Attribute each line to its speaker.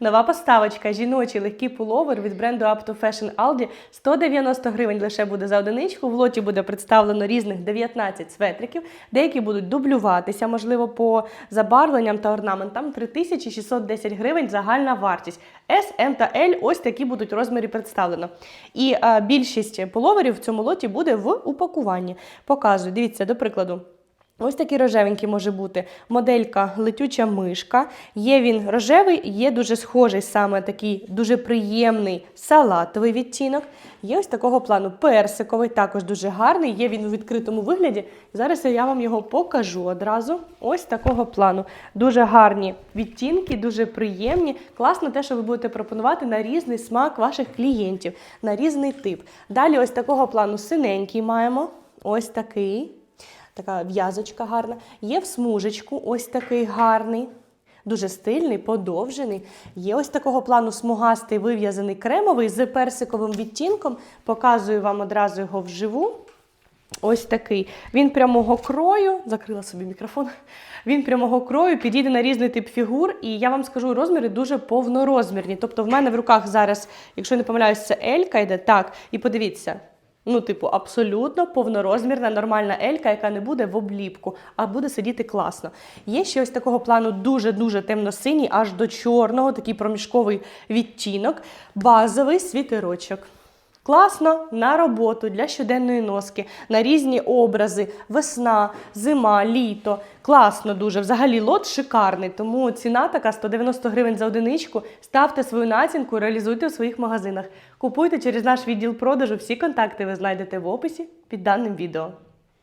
Speaker 1: Нова поставочка жіночий легкий пуловер від бренду Up to Fashion Aldi 190 гривень лише буде за одиничку. В лоті буде представлено різних 19 светриків. Деякі будуть дублюватися, можливо, по забарвленням та орнаментам. 3610 гривень загальна вартість. S, M та L ось такі будуть розміри представлено. І е, більшість пуловерів в цьому лоті буде в упакуванні. Показую, дивіться, до прикладу. Ось такий рожевенький може бути моделька летюча мишка. Є він рожевий, є дуже схожий, саме такий дуже приємний салатовий відтінок. Є ось такого плану персиковий, також дуже гарний. Є він у відкритому вигляді. Зараз я вам його покажу одразу. Ось такого плану. Дуже гарні відтінки, дуже приємні. Класно те, що ви будете пропонувати на різний смак ваших клієнтів, на різний тип. Далі, ось такого плану синенький маємо. Ось такий. Така в'язочка гарна. Є в смужечку ось такий гарний. Дуже стильний, подовжений. Є ось такого плану смугастий вив'язаний кремовий з персиковим відтінком. Показую вам одразу його вживу. Ось такий. Він прямого крою, закрила собі мікрофон. Він прямого крою підійде на різний тип фігур, і я вам скажу, розміри дуже повнорозмірні. Тобто, в мене в руках зараз, якщо не помиляюсь, це Елька йде так. І подивіться, Ну, типу, абсолютно повнорозмірна нормальна елька, яка не буде в обліпку, а буде сидіти класно. Є ще ось такого плану дуже-дуже темно-синій, аж до чорного, такий проміжковий відтінок, базовий світерочок. Класно на роботу для щоденної носки, на різні образи, весна, зима, літо. Класно дуже. Взагалі лот шикарний, тому ціна така 190 гривень за одиничку. Ставте свою націнку, реалізуйте у своїх магазинах. Купуйте через наш відділ продажу. Всі контакти ви знайдете в описі під даним відео.